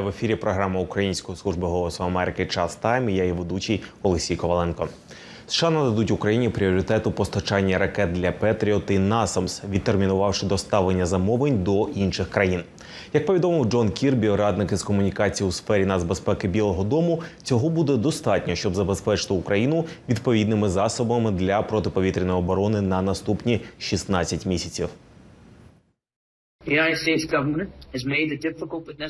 Вітаю в ефірі. Програма Української служби голосу Америки Час Тайм. і Я її ведучий Олексій Коваленко. США нададуть Україні пріоритет у постачанні ракет для Петріот і Насамс, відтермінувавши доставлення замовлень до інших країн. Як повідомив Джон Кірбі, радник із комунікації у сфері нацбезпеки Білого Дому, цього буде достатньо, щоб забезпечити Україну відповідними засобами для протиповітряної оборони на наступні 16 місяців.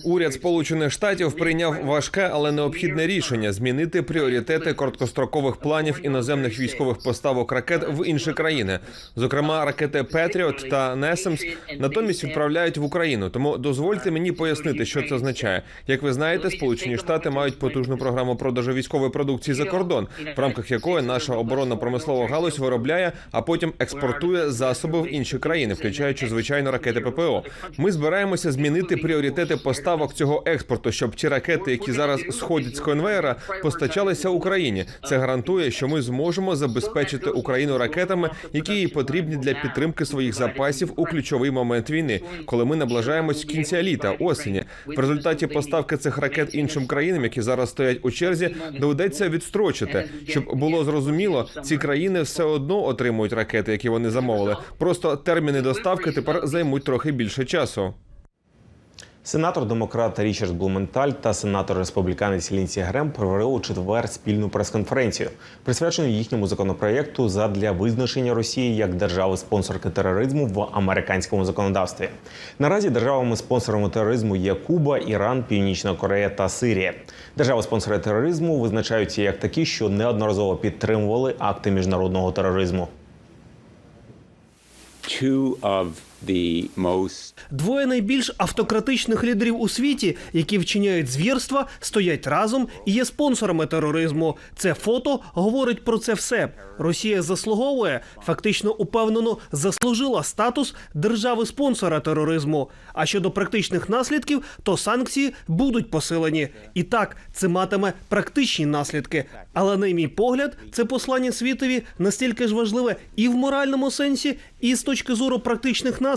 Уряд Сполучених Штатів прийняв важке, але необхідне рішення змінити пріоритети короткострокових планів іноземних військових поставок ракет в інші країни. Зокрема, ракети Петріот та Несемс натомість відправляють в Україну. Тому дозвольте мені пояснити, що це означає. Як ви знаєте, Сполучені Штати мають потужну програму продажу військової продукції за кордон, в рамках якої наша оборонна промислова галузь виробляє, а потім експортує засоби в інші країни, включаючи звичайно ракети ППО. Ми збираємося змінити пріоритети поставок цього експорту, щоб ті ракети, які зараз сходять з конвейера, постачалися Україні. Це гарантує, що ми зможемо забезпечити Україну ракетами, які їй потрібні для підтримки своїх запасів у ключовий момент війни, коли ми наближаємось кінця літа, осені. В результаті поставки цих ракет іншим країнам, які зараз стоять у черзі, доведеться відстрочити, щоб було зрозуміло, ці країни все одно отримують ракети, які вони замовили. Просто терміни доставки тепер займуть трохи більше часу. Сенатор демократ Річард Блументаль та сенатор республіканець Лінсі Грем провели у четвер спільну прес-конференцію, присвячену їхньому законопроєкту задля визначення Росії як держави-спонсорки тероризму в американському законодавстві. Наразі державами-спонсорами тероризму є Куба, Іран, Північна Корея та Сирія. Держави-спонсори тероризму визначаються як такі, що неодноразово підтримували акти міжнародного тероризму. two of the Двоє найбільш автократичних лідерів у світі, які вчиняють звірства, стоять разом і є спонсорами тероризму. Це фото говорить про це все. Росія заслуговує, фактично упевнено заслужила статус держави-спонсора тероризму. А щодо практичних наслідків, то санкції будуть посилені. І так, це матиме практичні наслідки. Але на мій погляд, це послання світові настільки ж важливе і в моральному сенсі, і з точки зору практичних наслідків.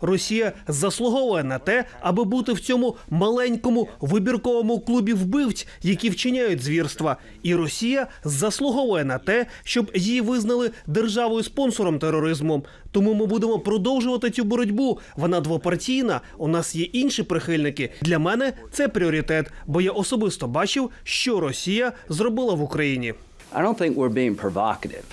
Росія заслуговує на те, аби бути в цьому маленькому вибірковому клубі вбивць, які вчиняють звірства. І Росія заслуговує на те, щоб її визнали державою спонсором тероризму. Тому ми будемо продовжувати цю боротьбу. Вона двопартійна. У нас є інші прихильники. Для мене це пріоритет, бо я особисто бачив, що Росія зробила в Україні.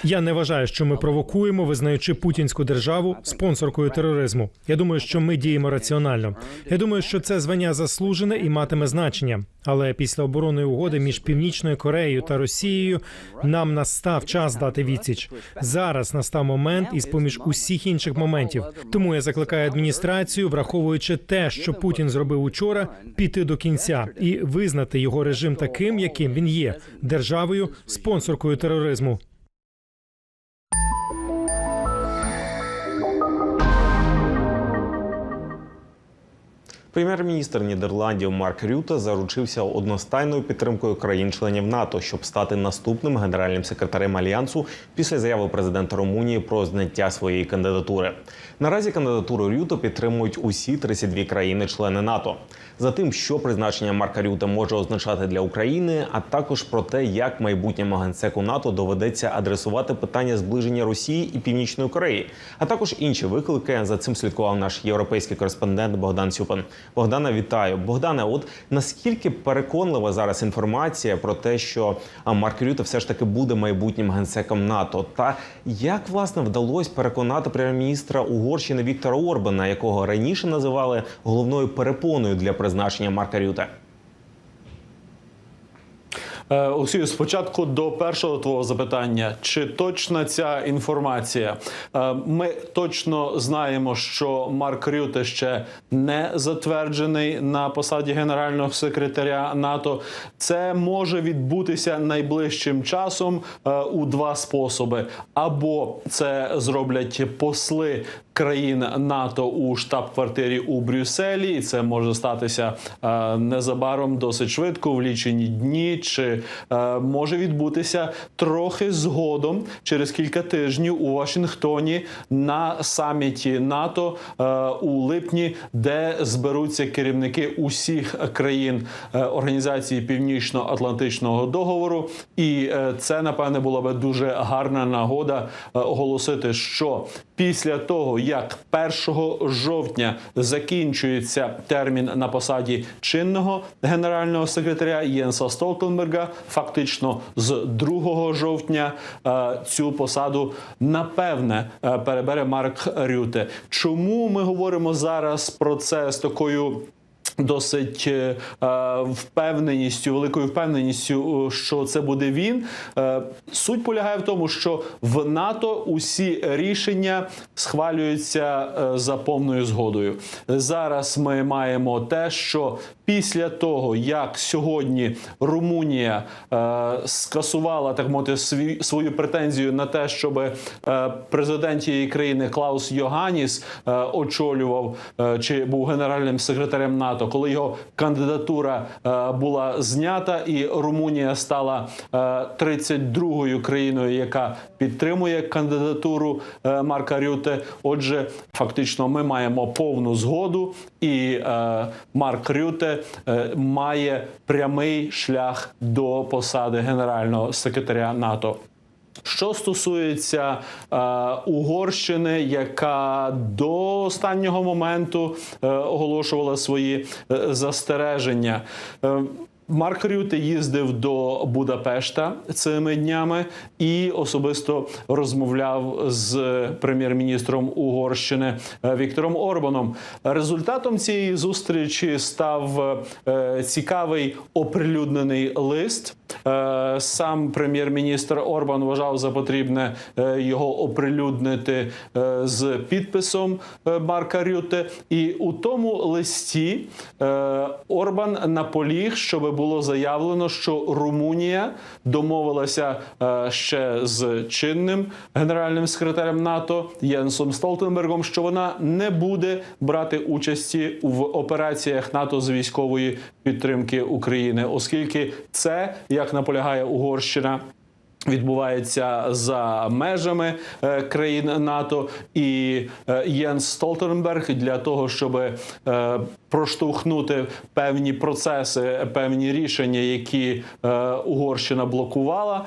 Я не вважаю, що ми провокуємо, визнаючи путінську державу спонсоркою тероризму. Я думаю, що ми діємо раціонально. Я думаю, що це звання заслужене і матиме значення. Але після оборонної угоди між північною Кореєю та Росією нам настав час дати відсіч. Зараз настав момент із поміж усіх інших моментів. Тому я закликаю адміністрацію, враховуючи те, що Путін зробив учора, піти до кінця і визнати його режим таким, яким він є державою спонсоркою тероризму. Прем'єр-міністр Нідерландів Марк Рюте заручився одностайною підтримкою країн-членів НАТО, щоб стати наступним генеральним секретарем альянсу після заяви президента Румунії про зняття своєї кандидатури. Наразі кандидатуру Рюте підтримують усі 32 країни-члени НАТО. За тим, що призначення Марка Рюте може означати для України, а також про те, як майбутньому генсеку НАТО доведеться адресувати питання зближення Росії і Північної Кореї, а також інші виклики. За цим слідкував наш європейський кореспондент Богдан Цюпин. Богдана, вітаю. Богдане, от наскільки переконлива зараз інформація про те, що Марк Рюте все ж таки буде майбутнім генсеком НАТО? Та як власне вдалося переконати прем'єр-міністра Угорщини Віктора Орбана, якого раніше називали головною перепоною для призначення Марка Рюте? Е, Олексію, спочатку до першого твого запитання: чи точна ця інформація? Е, Ми точно знаємо, що Марк Рюте ще не затверджений на посаді генерального секретаря НАТО. Це може відбутися найближчим часом е, у два способи: або це зроблять посли країн НАТО у штаб-квартирі у Брюсселі. І це може статися е, незабаром досить швидко, в лічені дні, чи е, може відбутися трохи згодом через кілька тижнів у Вашингтоні на саміті НАТО е, у липні, де зберуться керівники усіх країн організації Північно-Атлантичного договору. І це напевне була би дуже гарна нагода оголосити, що після того як 1 жовтня закінчується термін на посаді чинного генерального секретаря Єнса Столтенберга, фактично з 2 жовтня е, цю посаду напевне е, перебере Марк Рюте. Чому ми говоримо зараз про це з такою? Досить е, е, впевненістю, великою впевненістю, е, що це буде він. Суть полягає в тому, що в НАТО усі рішення схвалюються за повною згодою. Зараз ми маємо те, що після того, як сьогодні Румунія е, скасувала так мовити свій, свою претензію на те, щоб е, президент цієї країни Клаус Йоганіс е, очолював е, чи був генеральним секретарем НАТО, коли його кандидатура е, була знята, і Румунія стала е, 32-ю країною, яка підтримує кандидатуру е, Марка Рюте. Отже, фактично, ми маємо повну згоду, і е, Марк Рюте е, має прямий шлях до посади генерального секретаря НАТО. Що стосується е, Угорщини, яка до останнього моменту е, оголошувала свої е, застереження. Е, Марк Рюте їздив до Будапешта цими днями і особисто розмовляв з прем'єр-міністром Угорщини е, Віктором Орбаном. Результатом цієї зустрічі став е, цікавий оприлюднений лист. Е, Сам прем'єр-міністр Орбан вважав за потрібне е, його оприлюднити е, з підписом Марка Рюте. І у тому листі Орбан наполіг, щоб було заявлено, що Румунія домовилася ще з чинним генеральним секретарем НАТО Єнсом Столтенбергом, що вона не буде брати участі в операціях НАТО з військової підтримки України, оскільки це як наполягає Угорщина. Відбувається за межами е, країн НАТО і е, Єнс Столтенберг для того, щоб е, проштовхнути певні процеси, певні рішення, які Угорщина блокувала.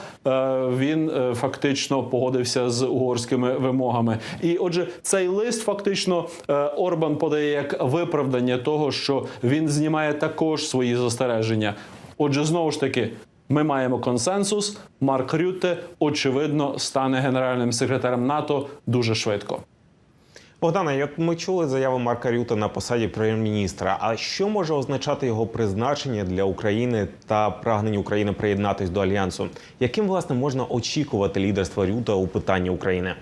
він фактично погодився з угорськими вимогами. І отже, цей лист фактично Орбан подає як виправдання того, що він знімає також свої застереження. Отже, знову ж таки. Ми маємо консенсус. Марк Рютте, очевидно, стане генеральним секретарем НАТО дуже швидко. Богдана, як ми чули заяву Марка Рюта на посаді прем'єр-міністра. А що може означати його призначення для України та прагнення України приєднатись до альянсу? Яким власне можна очікувати лідерства Рюта у питанні України?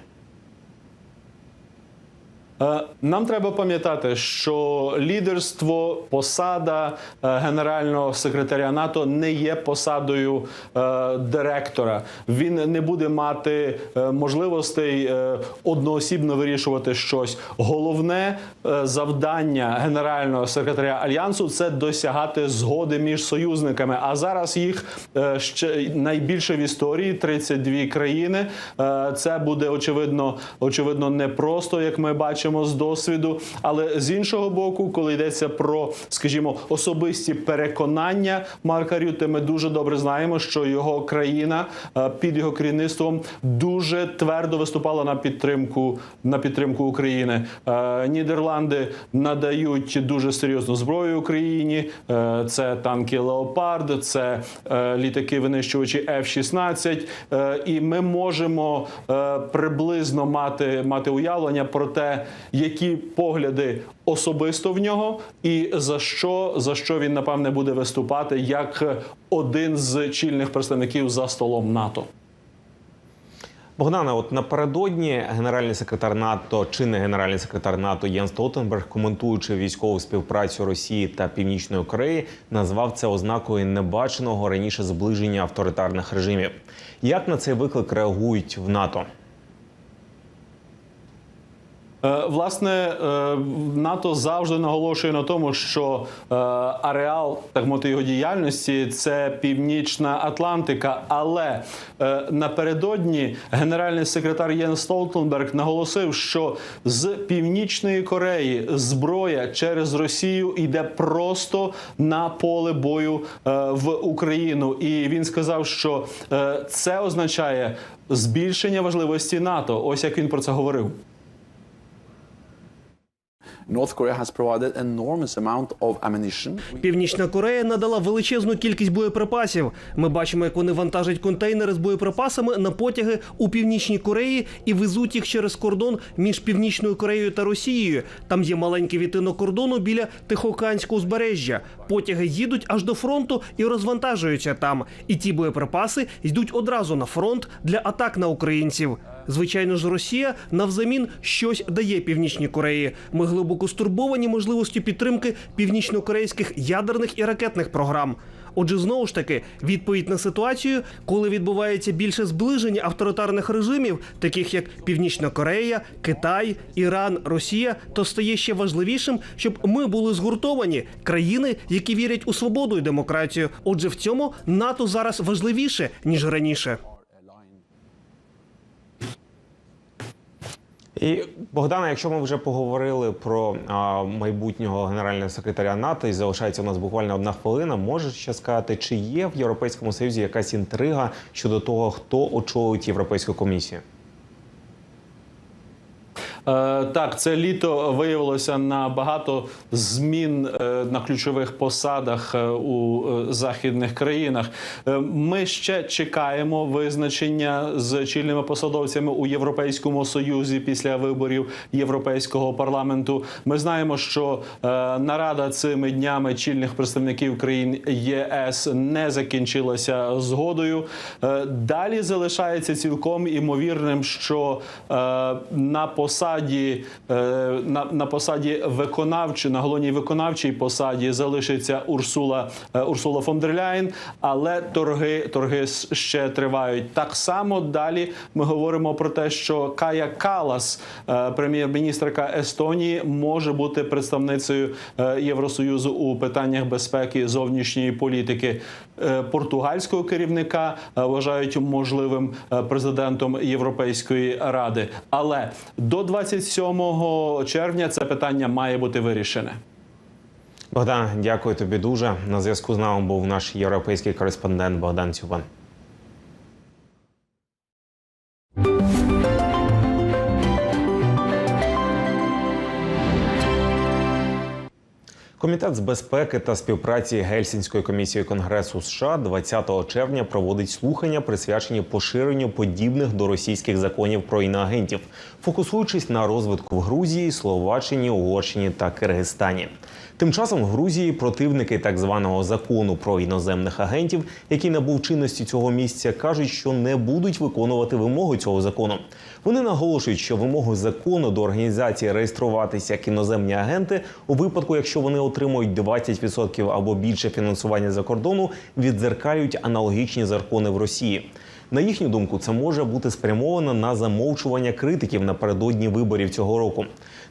Е, Нам треба пам'ятати, що лідерство, посада е, генерального секретаря НАТО не є посадою е, директора. Він не буде мати можливостей одноосібно вирішувати щось. Головне завдання генерального секретаря альянсу це досягати згоди між союзниками. А зараз їх ще найбільше в історії 32 країни. Це буде очевидно, очевидно, непросто, як ми бачимо з досвіду. Але з іншого боку, коли йдеться про, скажімо, особисті переконання Марка Рюте, ми дуже добре знаємо, що його країна е, під його керівництвом дуже твердо виступала на підтримку на підтримку України. Е, Нідерланди надають дуже серйозну зброю Україні. Е, Це танки Леопард, це літаки винищувачі F-16. Е, І ми можемо приблизно мати, мати уявлення про те, які погляди особисто в нього, і за що за що він напевне буде виступати як один з чільних представників за столом НАТО. Богдана, от напередодні генеральний секретар НАТО, чинний генеральний секретар НАТО Єн Столтенберг, коментуючи військову співпрацю Росії та Північної Кореї, назвав це ознакою небаченого раніше зближення авторитарних режимів. Як на цей виклик реагують в НАТО? Е, Власне, е, НАТО завжди наголошує на тому, що е, ареал так мовити його діяльності це Північна Атлантика. Але напередодні генеральний секретар Єн Столтенберг наголосив, що з Північної Кореї зброя через Росію йде просто на поле бою в Україну. І він сказав, що це означає збільшення важливості НАТО. Ось як він про це говорив. Північна Корея надала величезну кількість боєприпасів. Ми бачимо, як вони вантажать контейнери з боєприпасами на потяги у північній Кореї і везуть їх через кордон між північною Кореєю та Росією. Там є маленький відтинок кордону біля Тихоокеанського узбережжя. Потяги їдуть аж до фронту і розвантажуються там. І ті боєприпаси йдуть одразу на фронт для атак на українців. Звичайно ж, Росія навзамін щось дає північній Кореї. Ми глибоко стурбовані можливістю підтримки північнокорейських ядерних і ракетних програм. Отже, знову ж таки, відповідь на ситуацію, коли відбувається більше зближення авторитарних режимів, таких як Північна Корея, Китай, Іран, Росія, то стає ще важливішим, щоб ми були згуртовані країни, які вірять у свободу і демократію. Отже, в цьому НАТО зараз важливіше ніж раніше. І Богдана, якщо ми вже поговорили про а, майбутнього генерального секретаря НАТО, і залишається у нас буквально одна хвилина, можеш ще сказати, чи є в Європейському Союзі якась інтрига щодо того, хто очолить Європейську комісію? Е, Так, це літо виявилося на багато змін е, на ключових посадах е, у західних країнах. Ми ще чекаємо визначення з чільними посадовцями у Європейському Союзі після виборів Європейського парламенту. Ми знаємо, що нарада цими днями чільних представників країн ЄС не закінчилася згодою. Далі залишається цілком імовірним, що на посаді е, на, на посаді виконавчої, на головній виконавчій посаді залишиться Урсула е, Урсула фон дер Ляєн, але торги торги ще тривають. Так само далі ми говоримо про те, що Кая Калас, е, прем'єр-міністрка Естонії, може бути представницею Євросоюзу у питаннях безпеки зовнішньої політики. Португальського керівника вважають можливим президентом Європейської ради. Але до 27 червня це питання має бути вирішене. Богдан, дякую тобі дуже. На зв'язку з нами був наш європейський кореспондент Богдан Цюбан. Комітет з безпеки та співпраці Гельсінської комісії Конгресу США 20 червня проводить слухання, присвячені поширенню подібних до російських законів про іноагентів, фокусуючись на розвитку в Грузії, Словаччині, Угорщині та Киргизстані. Тим часом в Грузії противники так званого закону про іноземних агентів, який набув чинності цього місяця, кажуть, що не будуть виконувати вимоги цього закону. Вони наголошують, що вимоги закону до організації реєструватися як іноземні агенти у випадку, якщо вони отримують 20% або більше фінансування за кордону, віддзеркалюють аналогічні закони в Росії. На їхню думку, це може бути спрямовано на замовчування критиків напередодні виборів цього року.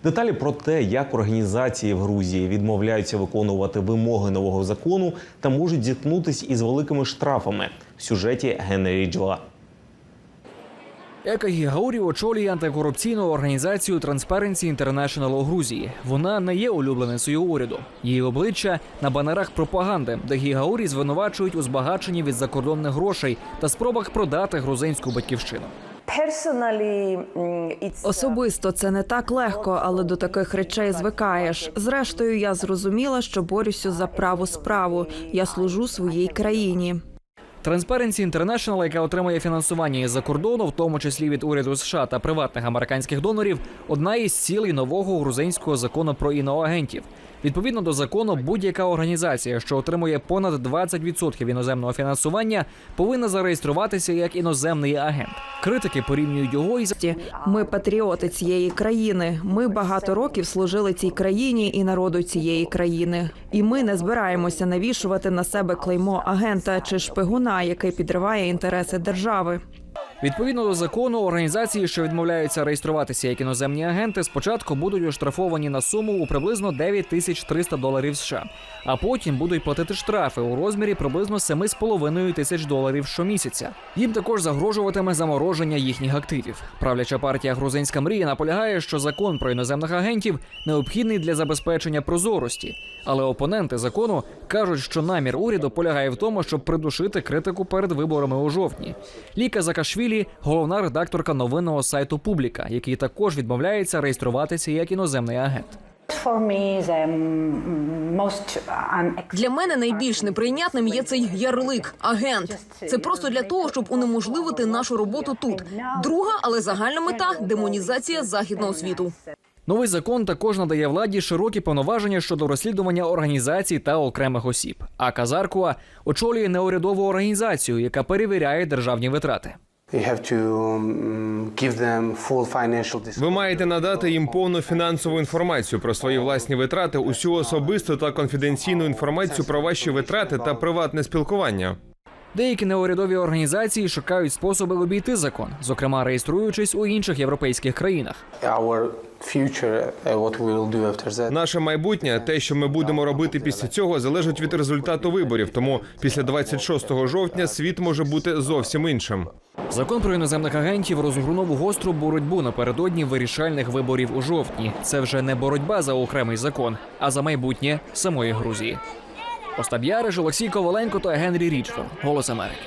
Деталі про те, як організації в Грузії відмовляються виконувати вимоги нового закону та можуть зіткнутися із великими штрафами в сюжеті Генрі Джла. Ека Гігаурі очолює антикорупційну організацію Transparency International у Грузії. Вона не є улюбленицею уряду. Її обличчя на банерах пропаганди, де Гігаурі звинувачують у збагаченні від закордонних грошей та спробах продати грузинську батьківщину. Особисто це не так легко, але до таких речей звикаєш. Зрештою, я зрозуміла, що борюся за праву справу. Я служу своїй країні. Transparency International, яка отримує фінансування із-за кордону, в тому числі від уряду США та приватних американських донорів, одна із цілей нового грузинського закону про іноагентів. Відповідно до закону, будь-яка організація, що отримує понад 20% іноземного фінансування, повинна зареєструватися як іноземний агент. Критики порівнюють його із Ми патріоти цієї країни. Ми багато років служили цій країні і народу цієї країни. І ми не збираємося навішувати на себе клеймо агента чи шпигуна, який підриває інтереси держави. Відповідно до закону, організації, що відмовляються реєструватися як іноземні агенти, спочатку будуть оштрафовані на суму у приблизно 9 тисяч 300 доларів США, а потім будуть платити штрафи у розмірі приблизно 7,5 тисяч доларів щомісяця. Їм також загрожуватиме замороження їхніх активів. Правляча партія Грузинська мрія наполягає, що закон про іноземних агентів необхідний для забезпечення прозорості. Але опоненти закону кажуть, що намір уряду полягає в тому, щоб придушити критику перед виборами у жовтні. Ліка Закашвілі – головна редакторка новинного сайту Публіка, який також відмовляється реєструватися як іноземний агент. Для мене найбільш неприйнятним є цей ярлик агент. Це просто для того, щоб унеможливити нашу роботу тут. Друга, але загальна мета демонізація західного світу. Новий закон також надає владі широкі повноваження щодо розслідування організацій та окремих осіб. А Казаркуа очолює неурядову організацію, яка перевіряє державні витрати. Ви маєте надати їм повну фінансову інформацію про свої власні витрати, усю особисту та конфіденційну інформацію про ваші витрати та приватне спілкування. Деякі неурядові організації шукають способи обійти закон, зокрема реєструючись у інших європейських країнах. Наше майбутнє, те, що ми будемо робити після цього, залежить від результату виборів. Тому після 26 жовтня світ може бути зовсім іншим. Закон про іноземних агентів розгорнув гостру боротьбу напередодні вирішальних виборів у жовтні. Це вже не боротьба за окремий закон, а за майбутнє самої Грузії. Остап Яриш, Олексій Коваленко та Генрі Річфорд. Голос Америки.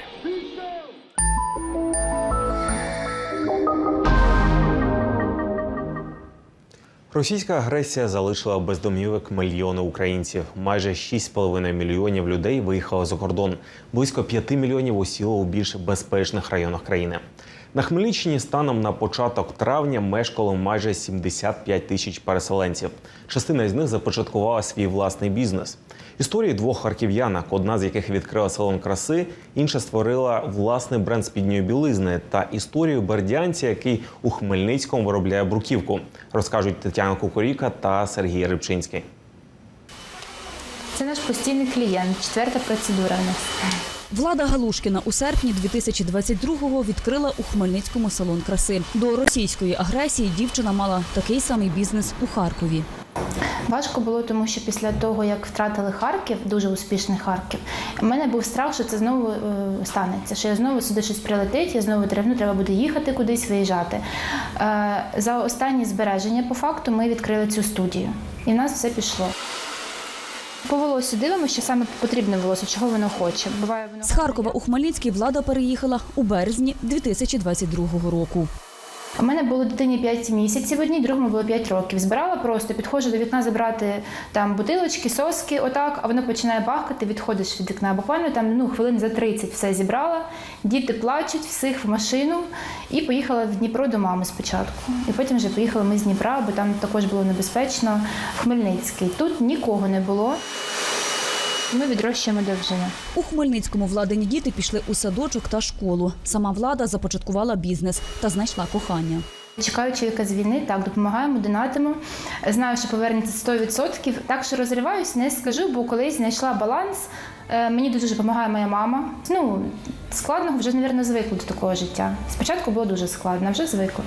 Російська агресія залишила без домівок мільйони українців. Майже 6,5 мільйонів людей виїхало за кордон. Близько 5 мільйонів осіло у більш безпечних районах країни. На Хмельниччині станом на початок травня мешкало майже 75 тисяч переселенців. Частина з них започаткувала свій власний бізнес. Історії двох харків'янок, одна з яких відкрила салон краси, інша створила власний бренд спідньої білизни та історію бердянця, який у Хмельницькому виробляє бруківку, розкажуть Тетяна Кукуріка та Сергій Рибчинський. Це наш постійний клієнт, четверта процедура в нас. Влада Галушкіна у серпні 2022-го відкрила у Хмельницькому салон краси. До російської агресії дівчина мала такий самий бізнес у Харкові. Важко було, тому що після того, як втратили Харків, дуже успішний Харків, у мене був страх, що це знову е, станеться, що я знову сюди щось прилетить, я знову треба, ну, треба буде їхати кудись, виїжджати. Е, за останні збереження, по факту, ми відкрили цю студію. І в нас все пішло. По волосю дивимося, що саме потрібне волосся, чого воно хоче. Буває воно З Харкова у Хмельницький влада переїхала у березні 2022 року. У мене було дитині 5 місяців одній, другому було 5 років. Збирала просто, підходжу до вікна забрати там бутилочки, соски, отак, а воно починає бахкати, відходиш від вікна. Буквально там ну, хвилин за 30 все зібрала. Діти плачуть, всіх в машину і поїхала в Дніпро до мами спочатку. І потім вже поїхали ми з Дніпра, бо там також було небезпечно. В Хмельницький. Тут нікого не було. Ми відрощуємо довжину. У Хмельницькому владині діти пішли у садочок та школу. Сама влада започаткувала бізнес та знайшла кохання. Чекаю чоловіка з війни, так, допомагаємо, донатимо. Знаю, що повернеться 100%. Так що розриваюсь, не скажу, бо колись знайшла баланс. Е, Мені дуже допомагає моя мама. Ну, складно, вже, мабуть, звикли до такого життя. Спочатку було дуже складно, вже звикли.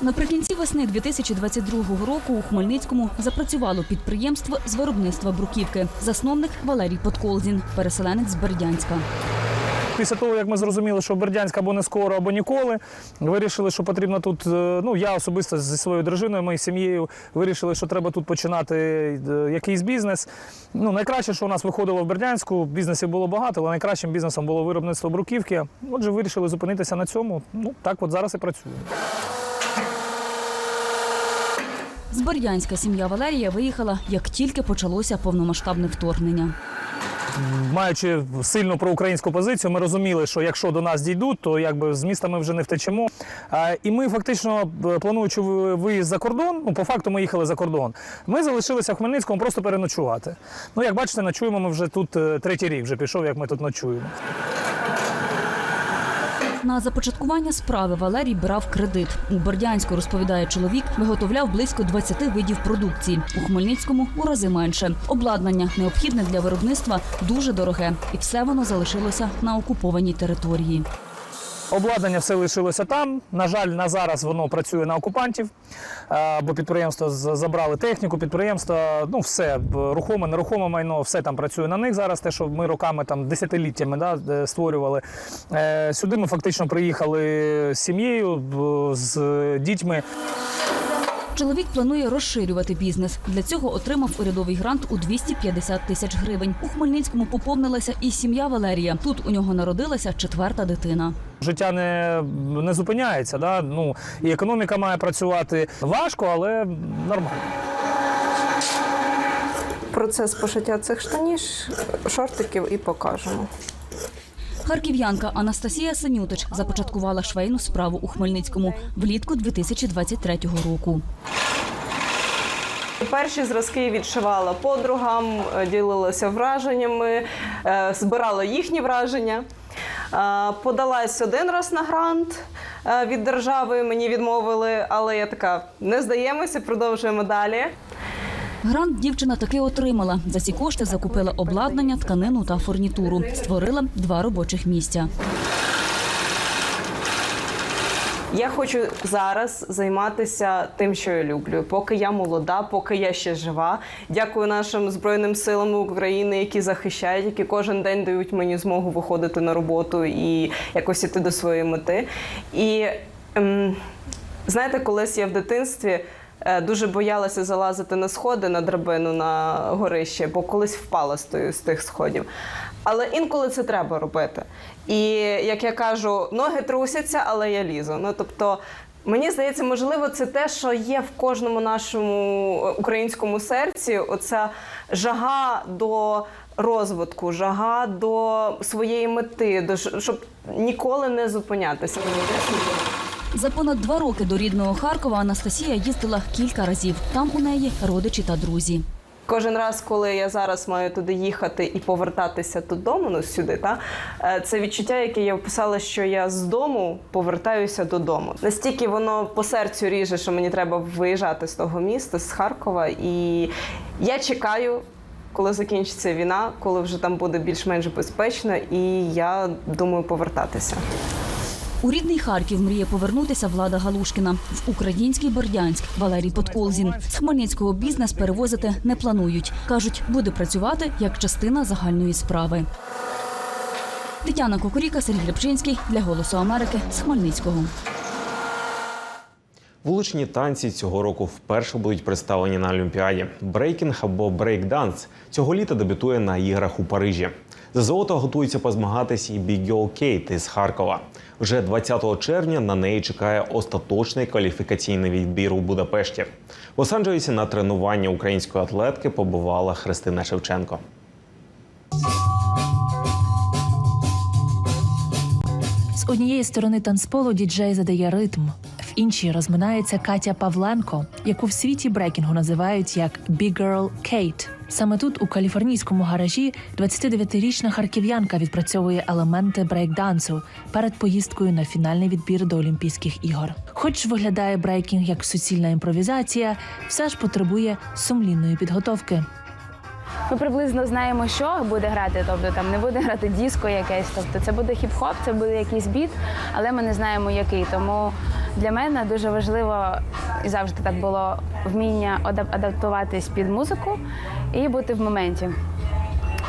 Наприкінці весни 2022 року у Хмельницькому запрацювало підприємство з виробництва бруківки. Засновник Валерій Подколзін, переселенець з Бердянська. Після того, як ми зрозуміли, що Бердянськ або не скоро, або ніколи, вирішили, що потрібно тут. е, Ну я особисто зі своєю дружиною, моєю сім'єю вирішили, що треба тут починати е, якийсь бізнес. Ну найкраще, що у нас виходило в Бердянську, бізнесів було багато, але найкращим бізнесом було виробництво бруківки. Отже, вирішили зупинитися на цьому. Ну так, от зараз і працюємо. З Бердянська сім'я Валерія виїхала, як тільки почалося повномасштабне вторгнення. Маючи сильну проукраїнську позицію, ми розуміли, що якщо до нас дійдуть, то якби з міста ми вже не втечемо. І ми фактично, е, плануючи виїзд за кордон, ну по факту ми їхали за кордон. Ми залишилися в Хмельницькому просто переночувати. Ну, як бачите, ночуємо ми вже тут е, третій рік вже пішов, як ми тут ночуємо. На започаткування справи Валерій брав кредит. У Бердянську, розповідає чоловік, виготовляв близько 20 видів продукції. У Хмельницькому у рази менше. Обладнання необхідне для виробництва дуже дороге, і все воно залишилося на окупованій території. Обладнання все лишилося там. На жаль, на зараз воно працює на окупантів, е, бо підприємства забрали техніку, підприємство, ну все, рухоме, нерухоме майно, все там працює на них зараз. Те, що ми роками там десятиліттями да, е, створювали. Е, Сюди ми фактично приїхали з сім'єю, з дітьми. Чоловік планує розширювати бізнес. Для цього отримав урядовий грант у 250 тисяч гривень. У Хмельницькому поповнилася і сім'я Валерія. Тут у нього народилася четверта дитина. Життя не, не зупиняється. Да? Ну, і економіка має працювати важко, але нормально. Процес пошиття цих штанів, шортиків і покажемо. Харків'янка Анастасія Синютич започаткувала швейну справу у Хмельницькому влітку 2023 року. Перші зразки відшивала подругам, ділилася враженнями, е, збирала їхні враження. Е, Подалась один раз на грант е, від держави, мені відмовили, але я така, не здаємося, продовжуємо далі. Грант дівчина таки отримала. За ці кошти закупила обладнання, тканину та фурнітуру. Створила два робочих місця. Я хочу зараз займатися тим, що я люблю. Поки я молода, поки я ще жива. Дякую нашим збройним силам України, які захищають, які кожен день дають мені змогу виходити на роботу і якось іти до своєї мети. І ем, знаєте, колись я в дитинстві. Е, Дуже боялася залазити на сходи на драбину на горище, бо колись впала з з тих сходів. Але інколи це треба робити. І як я кажу, ноги трусяться, але я лізу. Ну тобто, мені здається, можливо, це те, що є в кожному нашому е, українському серці. Оця жага до розвитку, жага до своєї мети, до щоб ніколи не зупинятися. За понад два роки до рідного Харкова Анастасія їздила кілька разів. Там у неї родичі та друзі. Кожен раз, коли я зараз маю туди їхати і повертатися додому, ну сюди, та е, це відчуття, яке я описала, що я з дому повертаюся додому. Настільки воно по серцю ріже, що мені треба виїжджати з того міста, з Харкова. І я чекаю, коли закінчиться війна, коли вже там буде більш-менш безпечно, і я думаю повертатися. У рідний Харків мріє повернутися влада Галушкіна. В український Бердянськ Валерій Подколзін. З Хмельницького бізнес перевозити не планують. Кажуть, буде працювати як частина загальної справи. Тетяна Кокоріка, Сергій Рябчинський для Голосу Америки з Хмельницького. Вуличні танці цього року вперше будуть представлені на Олімпіаді. Брейкінг або брейкданс цього літа дебютує на іграх у Парижі. За золото готується позмагатись і Girl Кейт із Харкова. Вже 20 червня на неї чекає остаточний кваліфікаційний відбір у Будапешті. В Лос-Анджелесі на тренування української атлетки побувала Христина Шевченко. З однієї сторони танцполу діджей задає ритм, в іншій розминається Катя Павленко, яку в світі брекінгу називають як «Big Girl Kate». Саме тут, у каліфорнійському гаражі, 29-річна харків'янка відпрацьовує елементи брейкдансу перед поїздкою на фінальний відбір до Олімпійських ігор. Хоч виглядає брейкінг як суцільна імпровізація, все ж потребує сумлінної підготовки. Ми приблизно знаємо, що буде грати. Тобто там не буде грати диско якесь. Тобто це буде хіп-хоп, це буде якийсь біт, але ми не знаємо який. Тому для мене дуже важливо і завжди так було вміння адаптуватись під музику і бути в моменті.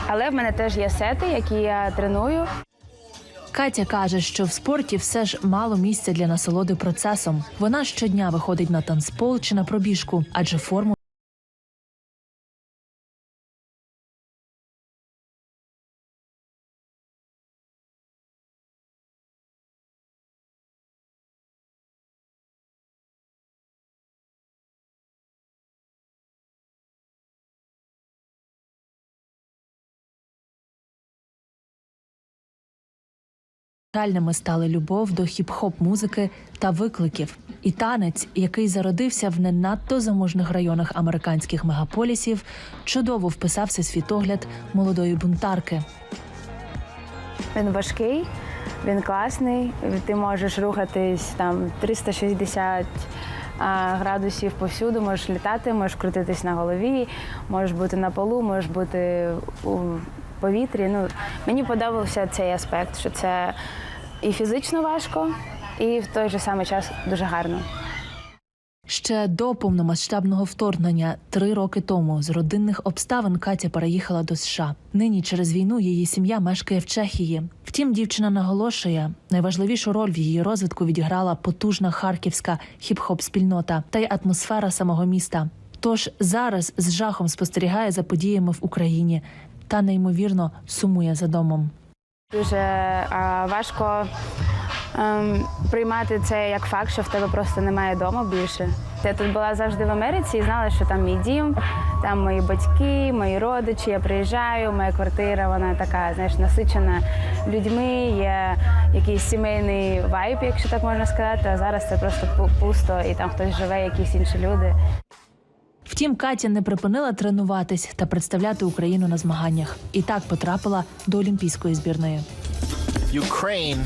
Але в мене теж є сети, які я треную. Катя каже, що в спорті все ж мало місця для насолоди процесом. Вона щодня виходить на танцпол чи на пробіжку, адже форму Реальними стали любов до хіп-хоп музики та викликів, і танець, який зародився в не надто заможних районах американських мегаполісів, чудово вписався світогляд молодої бунтарки. Він важкий, він класний. Ти можеш рухатись там 360 а, градусів повсюду, можеш літати, можеш крутитись на голові, можеш бути на полу, можеш бути у повітрі. Ну, мені подобався цей аспект, що це і фізично важко, і в той же самий час дуже гарно. Ще до повномасштабного вторгнення три роки тому з родинних обставин Катя переїхала до США. Нині через війну її сім'я мешкає в Чехії. Втім, дівчина наголошує, найважливішу роль в її розвитку відіграла потужна харківська хіп-хоп спільнота та й атмосфера самого міста. Тож зараз з жахом спостерігає за подіями в Україні та неймовірно сумує за домом. Дуже а, важко ем, приймати це як факт, що в тебе просто немає дому більше. Я тут була завжди в Америці і знала, що там мій дім, там мої батьки, мої родичі. Я приїжджаю, моя квартира, вона така, знаєш, насичена людьми. Є якийсь сімейний вайб, якщо так можна сказати. А зараз це просто пусто, і там хтось живе, якісь інші люди. Втім, Катя не припинила тренуватись та представляти Україну на змаганнях. І так потрапила до олімпійської збірної. Ukraine.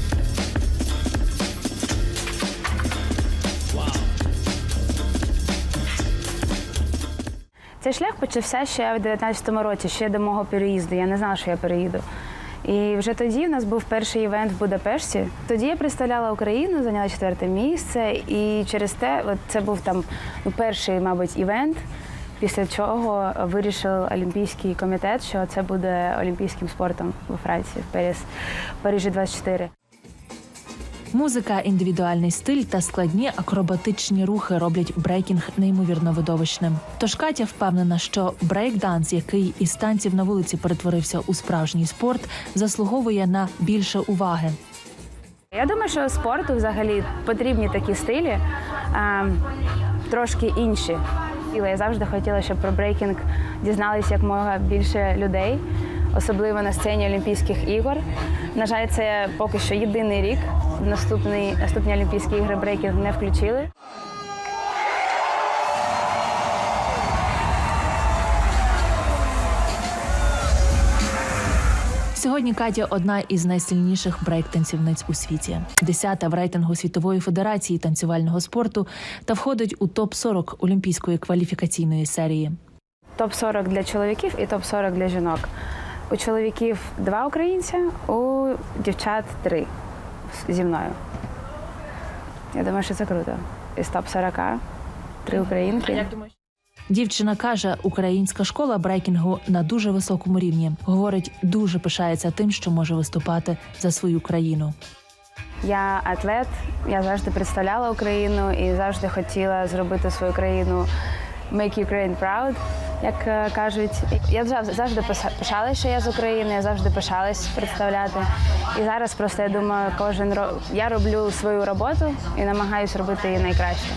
Цей шлях почався ще в 19-му році, ще до мого переїзду. Я не знала, що я переїду. І вже тоді в нас був перший івент в Будапешті. Тоді я представляла Україну, зайняла четверте місце, і через те, от це був там ну, перший, мабуть, івент. Після чого вирішив Олімпійський комітет, що це буде олімпійським спортом у Франції в Парижі 24. Музика, індивідуальний стиль та складні акробатичні рухи роблять брейкінг неймовірно видовищним. Тож Катя впевнена, що брейкданс, який із танців на вулиці перетворився у справжній спорт, заслуговує на більше уваги. Я думаю, що спорту взагалі потрібні такі стилі, а, трошки інші. Я завжди хотіла, щоб про брейкінг дізналися як мога більше людей, особливо на сцені Олімпійських ігор. На жаль, це поки що єдиний рік. Наступний, наступні Олімпійські ігри брейкінг не включили. Сьогодні Катя одна із найсильніших брейк-танцівниць у світі, десята в рейтингу світової федерації танцювального спорту та входить у топ 40 олімпійської кваліфікаційної серії. Топ-40 для чоловіків і топ-40 для жінок. У чоловіків два українця, у дівчат три зі мною. Я думаю, що це круто. Із топ-40 три українки. Дівчина каже, українська школа брейкінгу на дуже високому рівні. Говорить, дуже пишається тим, що може виступати за свою країну. Я атлет, я завжди представляла Україну і завжди хотіла зробити свою країну make Ukraine proud, як е, кажуть. Я зав- завжди пишалася, що я з України, я завжди пишалась представляти. І зараз просто я думаю, кожен я роблю свою роботу і намагаюся робити її найкраще.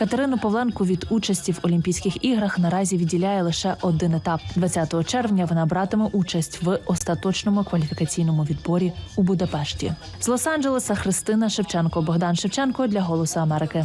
Катерину Павленку від участі в Олімпійських іграх наразі відділяє лише один етап. 20 червня вона братиме участь в остаточному кваліфікаційному відборі у Будапешті. З Лос-Анджелеса Христина Шевченко, Богдан Шевченко для Голосу Америки.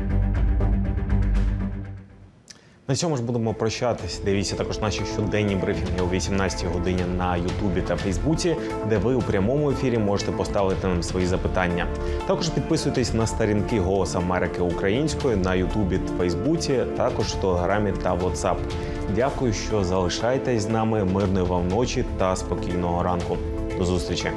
На цьому ж будемо прощатись. Дивіться також наші щоденні брифінги о 18 годині на Ютубі та Фейсбуці, де ви у прямому ефірі можете поставити нам свої запитання. Також підписуйтесь на сторінки Голос Америки українською на Ютубі Фейсбуці, також в Телеграмі та WhatsApp. Дякую, що залишаєтесь з нами. Мирної вам ночі та спокійного ранку. До зустрічі.